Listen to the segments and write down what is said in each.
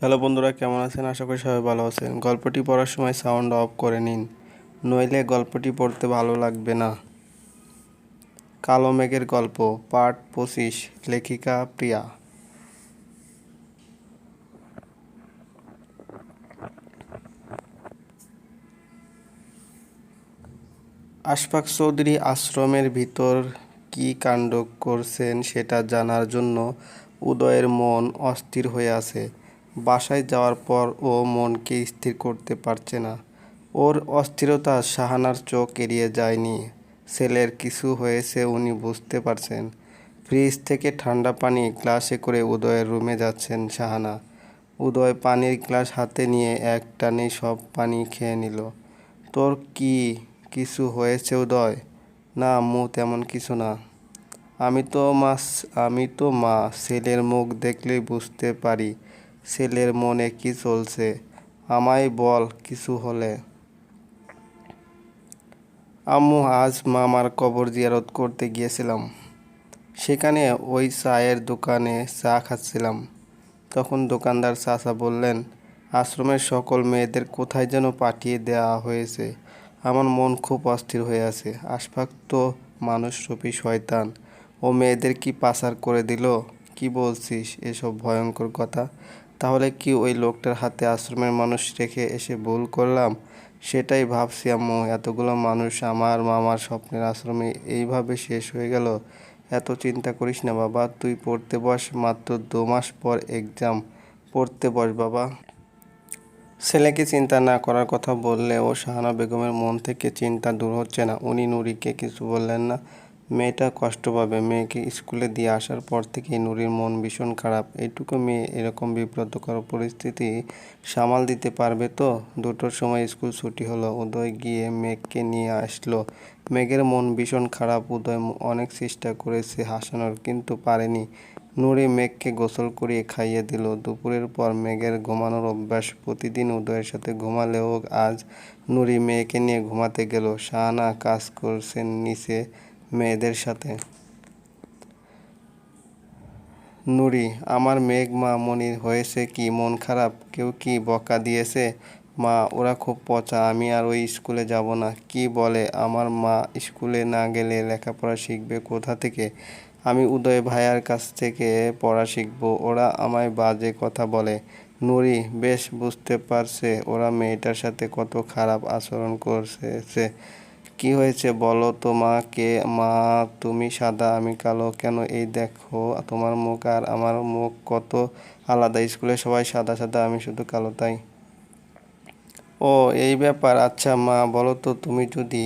Hello বন্ধুরা, কেমন আছেন? আশা করি সবাই ভালো আছেন। গল্পটি পড়ার সময় সাউন্ড অফ করে নিন। নইলে গল্পটি পড়তে ভালো লাগবে না। কালো মেঘের গল্প, পার্ট পঁচিশ, লেখিকা প্রিয়া। আশফাক চৌধুরী আশ্রমের ভিতর কী কাণ্ড করছেন সেটা জানার জন্য উদয়ের মন অস্থির হয়ে আছে। বাসায় যাওয়ার পর ও মনকে স্থির করতে পারছে না। ওর অস্থিরতা সাহানার চোখ এড়িয়ে যায়নি। ছেলের কিছু হয়েছে উনি বুঝতে পারছেন। ফ্রিজ থেকে ঠান্ডা পানি গ্লাসে করে উদয়ের রুমে যাচ্ছেন সাহানা উদয় পানির গ্লাস হাতে নিয়ে এক টানে সব পানি খেয়ে নিল। তোর কি কিছু হয়েছে উদয়? না আম্মু, তেমন কিছু না। আমি তো মা, আমি তো মা ছেলের মুখ দেখলেই বুঝতে পারি। ছেলের মনে কি চলছে? আমায় বল কিছু হলে। আম্মু, আজ মামার কবর জিয়ারত করতে গিয়েছিলাম। সেখানে ওই চায়ের দোকানে চা খাচ্ছিলাম। তখন দোকানদার চাচা বললেন, আশ্রমের সকল মেয়েদের কোথায় যেন পাঠিয়ে দেওয়া হয়েছে? আমার মন খুব অস্থির হয়ে আছে। আশফাক তো মানুষ মানুষরূপী শয়তান। ও মেয়েদের কি পাচার করে দিল? কি বলছিস এসব ভয়ঙ্কর কথা? তাহলে কি ওই লোকটার হাতে আশ্রমের মানুষ রেখে এসে ভুল করলাম? সেটাই ভাবছি আম্মু। এতগুলো মানুষ আমার মামার স্বপ্নের আশ্রমে এইভাবে শেষ হয়ে গেল। এত চিন্তা করিস না বাবা, তুই পড়তে বস মাত্র দু মাস পর এক্সাম পড়তে বস বাবা। ছেলেকে চিন্তা না করার কথা বললেও শাহানা বেগমের মন থেকে চিন্তা দূর হচ্ছে না। উনি নুরিকে কিছু বললেন না। মেয়েটা কষ্ট পাবে। মেয়েকে স্কুলে দিয়ে আসার পর থেকেই নুরির মন ভীষণ খারাপ। এইটুকু মেয়ে এরকম বিব্রতকর পরিস্থিতি সামাল দিতে পারবে তো? দুটোর সময় স্কুল ছুটি হলো। উদয় গিয়ে মেঘকে নিয়ে আসলো। মেঘের মন ভীষণ খারাপ। উদয় অনেক চেষ্টা করেছে হাসানোর, কিন্তু পারেনি। নুরি মেঘকে গোসল করিয়ে খাইয়ে দিল। দুপুরের পর মেঘের ঘুমানোর অভ্যাস। প্রতিদিন উদয়ের সাথে ঘুমালেও আজ নুরি মেয়েকে নিয়ে ঘুমাতে গেল। শাহানা কাজ করছেন নিচে মেয়েদের সাথে। নুরি, আমার মেঘ মা মনির, হয়েছে কি মন খারাপ? কেউ কি বকা দিয়েছে? মা, ওরা খুব পচা, আমি আর ওই স্কুলে যাব না। কি বলে, আমার মা স্কুলে না গেলে লেখাপড়া শিখবে কোথা থেকে? আমি উদয় ভাইয়ার কাছ থেকে পড়া শিখব, ওরা আমায় বাজে কথা বলে। নুরি, বেশ বুঝতে পারছে, ওরা মেয়েটার সাথে কত খারাপ আচরণ করছে। কি হয়েছে বলো তো মা কে মা, তুমি সাদা, আমি কালো, কেন এই দেখো? তোমার মুখ আর আমার মুখ কত আলাদা। স্কুলে সবাই সাদা সাদা, আমি শুধু কালো, তাই? ও, এই ব্যাপার। আচ্ছা মা, বলো তো, তুমি যদি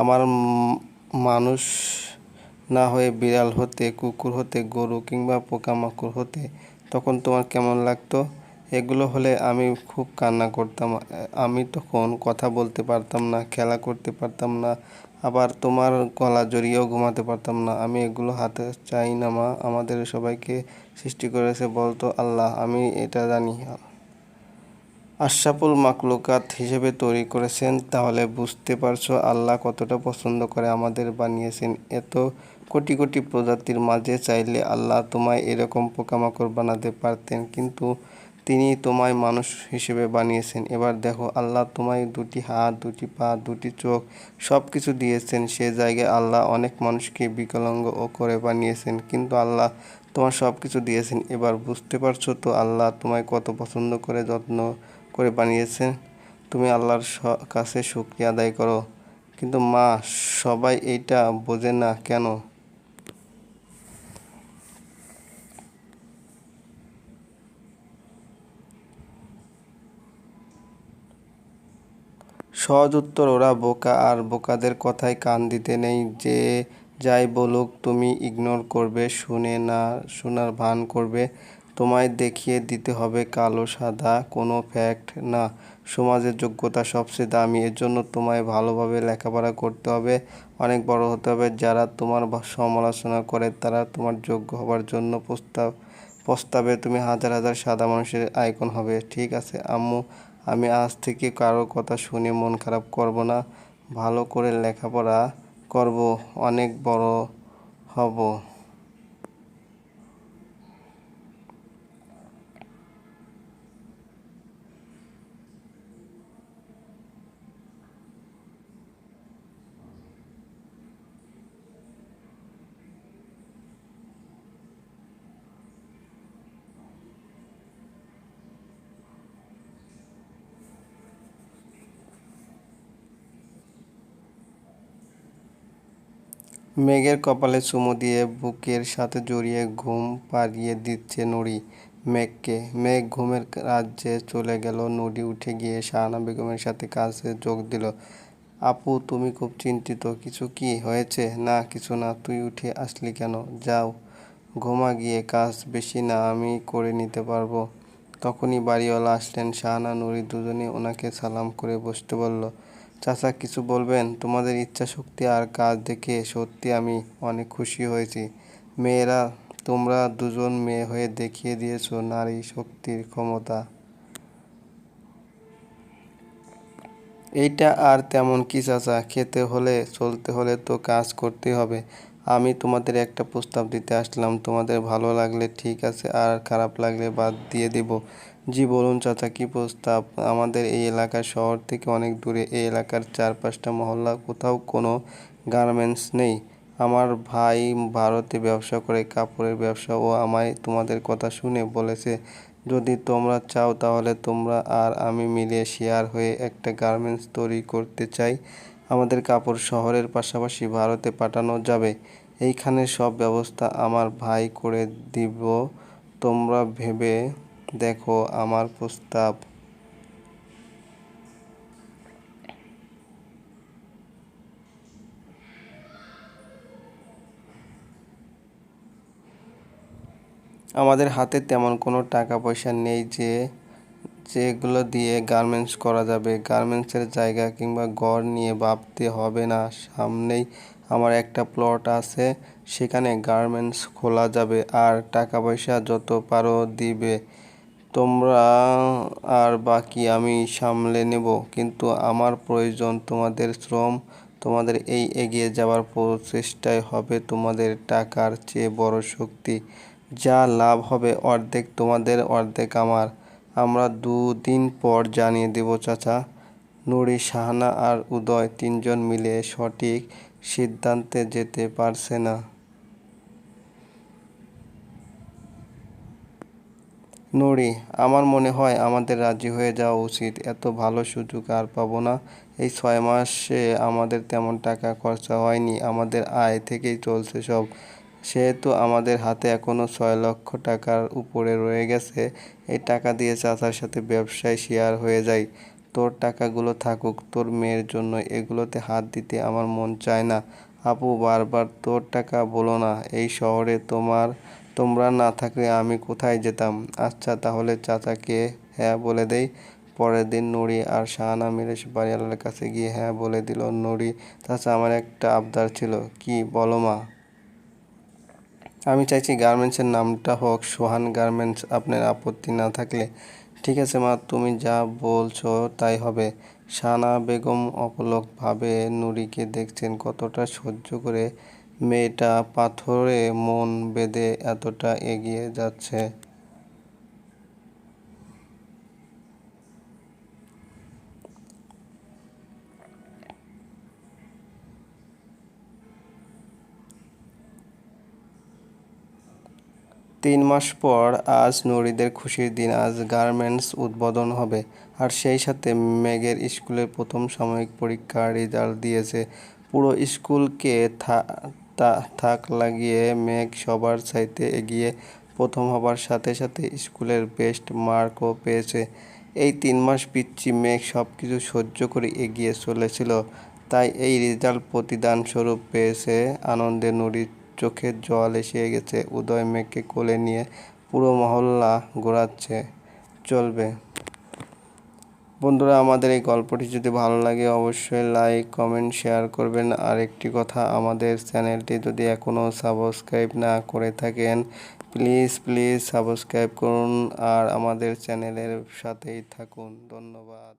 আমার মানুষ না হয়ে বিড়াল হতে, কুকুর হতে, গরু কিংবা পোকামাকড় হতে, তখন তোমার কেমন লাগতো? এগুলো হলে আমি খুব কান্না করতাম। আমি তখন কথা বলতে পারতাম না, খেলা করতে পারতাম না, আবার তোমার গলা জড়িয়েও ঘুমাতে পারতাম না। আমি এগুলো হাতে চাই না, মা। আমাদের সবাইকে সৃষ্টি করেছে বলতো আল্লাহ, আমি এটা জানি। আশরাফুল মাকলুকাত হিসেবে তৈরি করেছেন, তাহলে বুঝতে পারছ আল্লাহ কতটা পছন্দ করে আমাদের বানিয়েছেন। এত কোটি কোটি প্রজাতির মাঝে চাইলে আল্লাহ তোমায় এরকম পোকামাকড় বানাতে পারতেন, কিন্তু তিনি তোমায় মানুষ হিসেবে বানিয়েছেন। এবার দেখো, আল্লাহ তোমায় দুটি হাত, দুটি পা, দুটি চোখ সব কিছু দিয়েছেন। সে জায়গায় আল্লাহ অনেক মানুষকে বিকলাঙ্গ ও করে বানিয়েছেন, কিন্তু আল্লাহ তোমার সব কিছু দিয়েছেন। এবার বুঝতে পারছ তো আল্লাহ তোমায় কত পছন্দ করে, যত্ন করে বানিয়েছেন? তুমি আল্লাহর কাছে শুক্রিয়া আদায় করো। কিন্তু মা, সবাই এইটা বোঝে না কেন? সহজ উত্তর, ওরা বোকা, আর বোকাদের কথায় কান দিতে নেই। যে যাই বলুক, তুমি ইগনোর করবে, শুনে না, শোনার ভান করবে। তোমায় দেখিয়ে দিতে হবে কালো, সাদা, কোনো ফ্যাক্ট না। সমাজের যোগ্যতা সবচেয়ে দামি, এর জন্য তোমায় ভালোভাবে লেখাপড়া করতে হবে। অনেক বড় হতে হবে, যারা তোমার সমালোচনা করে, তারা তোমার যোগ্য হবার জন্য প্রস্তাব, প্রস্তাবে তুমি হাজার হাজার সাদা মানুষের আইকন হবে। ঠিক আছে, আম্মু। আমি আজ থেকে কারও কথা শুনে মন খারাপ করব না। ভালো করে লেখাপড়া করব, অনেক বড় হব। মেঘের কপালে চুমু দিয়ে বুকের সাথে জড়িয়ে ঘুম পাড়িয়ে দিচ্ছে নুড়ি মেঘকে। মেঘ ঘুমের রাজ্যে চলে গেল। নুড়ি উঠে গিয়ে শাহানা বেগমের সাথে কাজে যোগ দিল। আপু, তুমি খুব চিন্তিত, কিছু কি হয়েছে? না, কিছু না, তুই উঠে আসলি কেন? যাও, ঘুমা গিয়ে কাজ বেশি না, আমি করে নিতে পারব। তখনই বাড়িওয়ালা আসলেন। শাহানা, নুরি দুজনেই ওনাকে সালাম করে বসতে বলল চাচা কিছু বলবেন? তোমাদের ইচ্ছা শক্তি আর কাজ দেখে সত্যি আমি অনেক খুশি হয়েছি। মেয়েরা, তোমরা দুজন মেয়ে হয়ে দেখিয়ে দিয়েছ নারী শক্তির ক্ষমতা। এইটা আর তেমন কি চাচা? খেতে হলে, চলতে হলে তো কাজ করতে হবে। আমি তোমাদের একটা প্রস্তাব দিতে আসলাম। তোমাদের ভালো লাগলে ঠিক আছে, আর খারাপ লাগলে বাদ দিয়ে দিব। জি, বলুন চাচা, কি প্রস্তাব? আমাদের এই এলাকার শহর থেকে অনেক দূরে এই এলাকার চার পাঁচটা মহল্লা, কোথাও কোনো গার্মেন্টস নেই। আমার ভাই ভারতে ব্যবসা করে, কাপড়ের ব্যবসা, ও আমায় তোমাদের কথা শুনে বলেছে, যদি তোমরা চাও তাহলে তোমরা আর আমি মিলে শেয়ার হয়ে একটা গার্মেন্টস তৈরি করতে চাই। আমাদের কাপড় শহরের পাশাপাশি ভারতে পাঠানো যাবে। এইখানে সব ব্যবস্থা আমার ভাই করে দিব। তোমরা ভেবে দেখো আমার প্রস্তাব। আমাদের হাতে তেমন কোনো টাকা পয়সা নেই যে, যেগুলো দিয়ে গার্মেন্টস করা যাবে। গার্মেন্টসের জায়গা কিংবা ঘর নিয়ে ভাবতে হবে না। সামনেই আমার একটা প্লট আছে, সেখানে গার্মেন্টস খোলা যাবে। আর টাকা পয়সা যত পারো দিবে। তোমরা আর বাকি আমি সামলে নেব, কিন্তু আমার প্রয়োজন তোমাদের শ্রম। তোমাদের এই এগিয়ে যাওয়ার প্রচেষ্টায় হবে তোমাদের টাকার চেয়ে বড় শক্তি। যা লাভ হবে অর্ধেক তোমাদের, অর্ধেক আমার। আমরা দুদিন পর জানিয়ে দেব, চাচা। নুরি, শাহানা আর উদয় তিনজন মিলে সঠিক সিদ্ধান্তে যেতে পারছে না। নুরি, আমার মনে হয় আমাদের রাজি হয়ে যাওয়া উচিত। এত ভালো সুযোগ আর পাবো না। এই ছয় মাসে আমাদের তেমন টাকা খরচা হয়নি। আমাদের আয় থেকেই চলছে সব। সেহেতু আমাদের হাতে এখনও ছয় লক্ষ টাকার উপরে রয়ে গেছে। এই টাকা দিয়ে চাচার সাথে ব্যবসায় শেয়ার হয়ে যায় তোর টাকাগুলো থাকুক, তোর মেয়ের জন্য এগুলোতে হাত দিতে আমার মন চায় না। আপু, বারবার তোর টাকা বলো না। এই শহরে তোমার তোমরা না থাকলে আমি কোথায় যেতাম? আচ্ছা তাহলে চাচাকে হ্যাঁ বলে দেই। পরের দিন নুরি আর শাহানা মিলে বাড়িওয়ালার কাছে গিয়ে হ্যাঁ বলে দিল। নুরি, চাচা, আমার একটা আবদার ছিল। কি বলো মা? আমি চাইছি গার্মেন্টসের নামটা হোক সোহান গার্মেন্টস, আপনার আপত্তি না থাকলে। ঠিক আছে মা, তুমি যা বলছো তাই হবে। শানা বেগম অপলকভাবে নুরিকে দেখছেন কতটা সহ্য করে মেয়েটা পাথরে মন বেঁধে এতটা এগিয়ে যাচ্ছে। তিন মাস পর আজ নুরিদের খুশির দিন, আজ গার্মেন্টস উদ্বোধন হবে। আর সেই সাথে মেঘের স্কুলের প্রথম সাময়িক পরীক্ষার রেজাল্ট দিয়েছে। পুরো স্কুলকে থাক লাগিয়ে মেঘ সবার চাইতে এগিয়ে প্রথম হবার সাথে সাথে স্কুলের বেস্ট মার্কও পেয়েছে। এই তিন মাস পিচ্ছি মেঘ সব কিছু সহ্য করে এগিয়ে চলেছিল। তাই এই রেজাল্ট প্রতিদান স্বরূপ পেয়েছে আনন্দে নুরি চোখের জল এসে গেছে। উদয় মেঘকে কোলে নিয়ে পুরো মহল্লা ঘোরাচ্ছে। চলবে। বন্ধুরা, আমাদের এই গল্পটি যদি ভালো লাগে, অবশ্যই লাইক কমেন্ট শেয়ার করবেন। আর একটি কথা, আমাদের চ্যানেলটি যদি এখনও সাবস্ক্রাইব না করে থাকেন প্লিজ প্লিজ সাবস্ক্রাইব করুন। আর আমাদের চ্যানেলের সাথেই থাকুন। ধন্যবাদ।